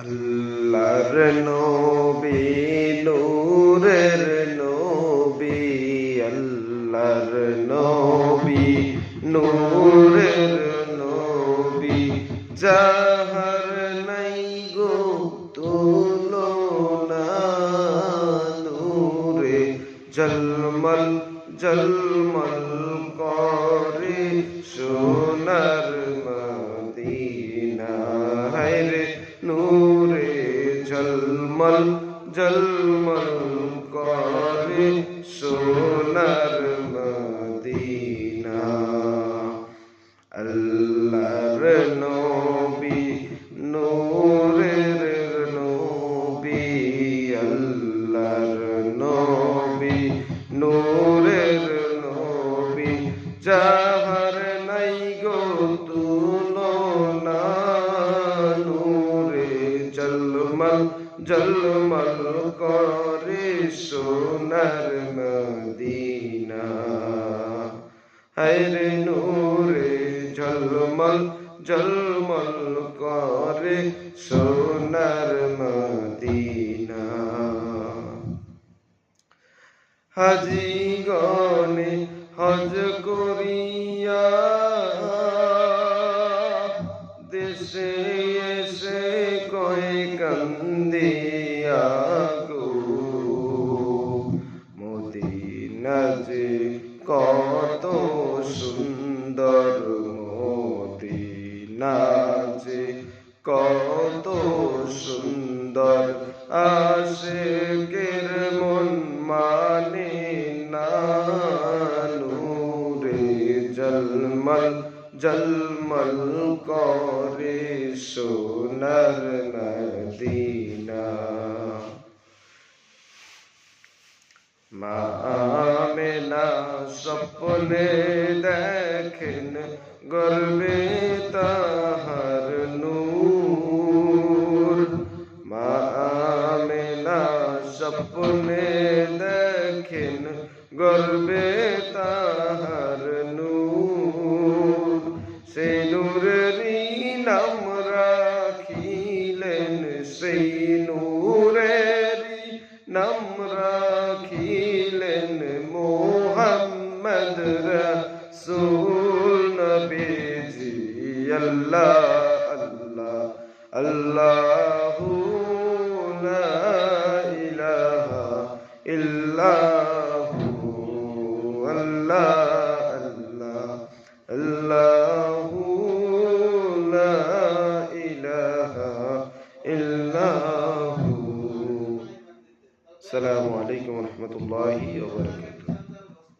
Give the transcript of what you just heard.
আল্লাহর নবী, নূরের নবী, আল্লাহর নবী, নূরের নবী। যাহার নাই গো তুলনা, নূরে জলমল জলমল করে সোনার মদিনা। হায় নূরে জলমল জলমল করে সোনার মদিনা? আল্লাহর নবী নূরের নবী আল্লাহর নবী নূরের নবী যাহার জলমল জলমল করে সোনার মদিনা। হায়রে নূরে ঝলমল ঝলমল করে সোনার মদিনা। হাজি গনে হজ করিয়া দেশে এসে কান্দিয়া গো মদিনা যে কত সুন্দর মদিনা যে কত সুন্দর আশেকের মন মানে না জলমল জলমল করে সোনার মদিনা दीना। मामिला सपने देखन गुरबे हर नूर। मामिला सपने देखन गुरबे हर नूर। से नूर रीनम রসূল নবীজি আল্লাহ আল্লাহ আল্লাহু লা ইলাহা ইল্লাহু আল্লাহ আল্লাহ আল্লাহু লা ইলাহা ইল্লাহু السلام عليكم ورحمة الله وبركاته